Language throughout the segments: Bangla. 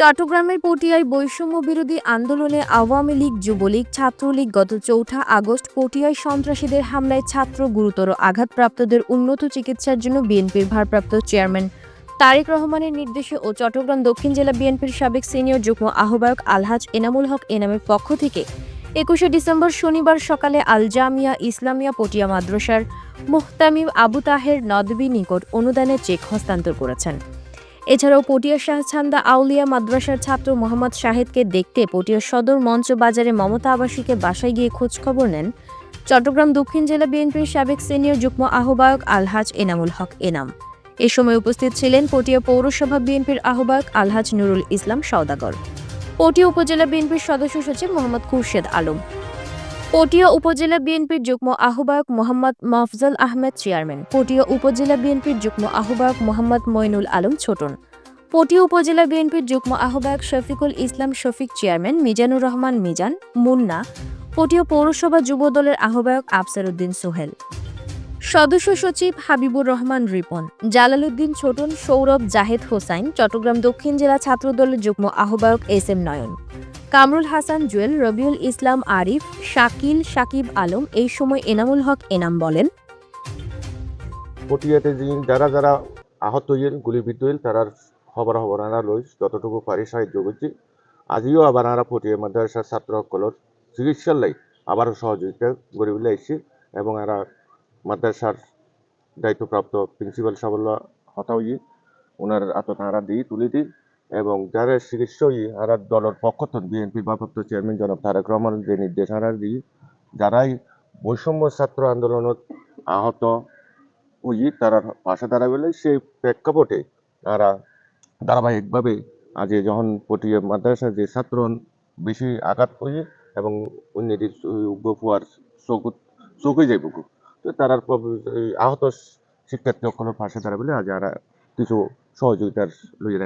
চট্টগ্রামের পটিয়ায় বৈষম্য বিরোধী আন্দোলনে আওয়ামী লীগ, যুবলীগ, ছাত্রলীগ গত চৌঠা আগস্ট পটিয়ায় সন্ত্রাসীদের হামলায় ছাত্র গুরুতর আঘাতপ্রাপ্তদের উন্নত চিকিৎসার জন্য বিএনপির ভারপ্রাপ্ত চেয়ারম্যান তারেক রহমানের নির্দেশে ও চট্টগ্রাম দক্ষিণ জেলা বিএনপির সাবেক সিনিয়র যুগ্ম আহ্বায়ক আলহাজ এনামুল হক এনামের পক্ষ থেকে একুশে ডিসেম্বর শনিবার সকালে আল জামিয়া ইসলামিয়া পটিয়া মাদ্রাসার মুহতামিম আবু তাহের নদবী নিকট অনুদানের চেক হস্তান্তর করেছেন। এছাড়াও পটিয়া শাহছান্দা আউলিয়া মাদ্রাসার ছাত্র মোহাম্মদ শাহেদকে দেখতে পটিয়া সদর মঞ্চ বাজারে মমতা আবাসীকে বাসায় গিয়ে খোঁজখবর নেন। চট্টগ্রাম দক্ষিণ জেলা বিএনপির সাবেক সিনিয়র যুগ্ম আহ্বায়ক আলহাজ এনামুল হক এনাম। এ সময় উপস্থিত ছিলেন পটিয়া পৌরসভা বিএনপির আহ্বায়ক আলহাজ নুরুল ইসলাম সওদাগর। পটিয়া উপজেলা বিএনপির সদস্য সচিব মোহাম্মদ খুরশেদ আলম। পটিয়া উপজেলা বিএনপির যুগ্ম আহ্বায়ক মোহাম্মদ মফজল আহমেদ চেয়ারম্যান। পটিয়া উপজেলা বিএনপির যুগ্ম আহ্বায়ক মোহাম্মদ মইনুল আলম ছোটন। পটিয়া উপজেলা বিএনপির যুগ্ম আহ্বায়ক শফিকুল ইসলাম শফিক চেয়ারম্যান মিজানুর রহমান মিজান, মুন্না। পটিয়া পৌরসভা যুবদলের আহ্বায়ক আফসার উদ্দিন সোহেল। সদস্য সচিব হাবিবুর রহমান রিপন, জালালউদ্দিন ছোটন, সৌরভ জাহেদ হোসাইন, চট্টগ্রাম দক্ষিণ জেলা ছাত্রদলের যুগ্ম আহ্বায়ক এস এম নয়ন। কামরুল হাসান জুয়েল, রবিউল ইসলাম আরিফ, শাকিল সাকিব আলম, এই সময় এনামুল হক এনাম বলেন। পটিয়াতে যিনি যারা যারা আহত হইল গুলিবিদ্ধ হইল তারার খবর খবর আনা লই যতটুকু পারি সাহায্য করছি। আজিও আবার আরা পটিয়া মাদ্রাসার ছাত্র সকলের চিকিৎসার লাই আবারও সহযোগিতা গড়ে উঠে এবং এরা মাদ্রাসার দায়িত্বপ্রাপ্ত প্রিন্সিপাল সাবল্য হতা হই ওনার আতত আরা দিই তুলি দিই। এবং যারা চিকিৎসা হই আরা দলের পক্ষ থেকে বিএনপি ভারপ্রাপ্ত চেয়ারম্যান জনাব তারেক রহমানের যে নির্দেশ দিই যারাই বৈষম্য ছাত্র আন্দোলনত আহত, ওই তারা পাশে দাঁড়াবে সেই প্রেক্ষাপটে তারা ধারাবাহিকভাবে আজ যখন পটিয়া মাদ্রাসার যে ছাত্র বেশি আঘাত করে এবং অন্যদের উপহার চোখ চোখে যাইব তো তারা আহত শিক্ষার্থী সকলের পাশে দাঁড়াবে আজ আর কিছু সহযোগিতার লইয়ে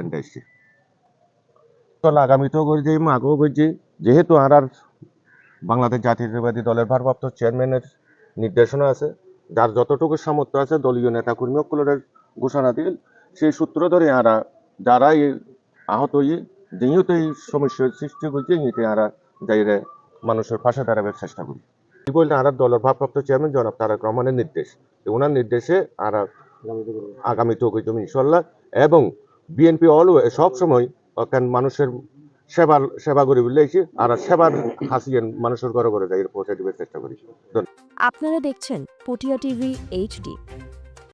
আগামীতেও করে যাই আগেও করছি। যেহেতু আর আর বাংলাদেশ জাতীয়তাবাদী দলের ভারপ্রাপ্ত চেয়ারম্যানের নির্দেশনা আছে, যার যতটুকু সামর্থ্য আছে দলীয় নেতা কর্মী সকলের ঘোষণা দিল। সেই সূত্র ধরে আরা যারা এই আহত হয়ে, যেহেতু এই সমস্যার সৃষ্টি করছে এতে আরা যাইরে মানুষের পাশে দাঁড়াবার চেষ্টা করি। কি বলতে আর দলের ভারপ্রাপ্ত চেয়ারম্যান জনাব তারেক রহমানের নির্দেশ। ওনার নির্দেশে আর আগামীতেও করতাম ইনশাল্লাহ এবং বিএনপি অলওয়ে সব কেন মানুষের সেবার সেবা করি বলেছি আর সেবার হাসিয়েন মানুষের ঘরে ঘরে যাই পৌঁছে দিবার চেষ্টা করি। আপনারা দেখছেন পটিয়া টিভি এইচডি।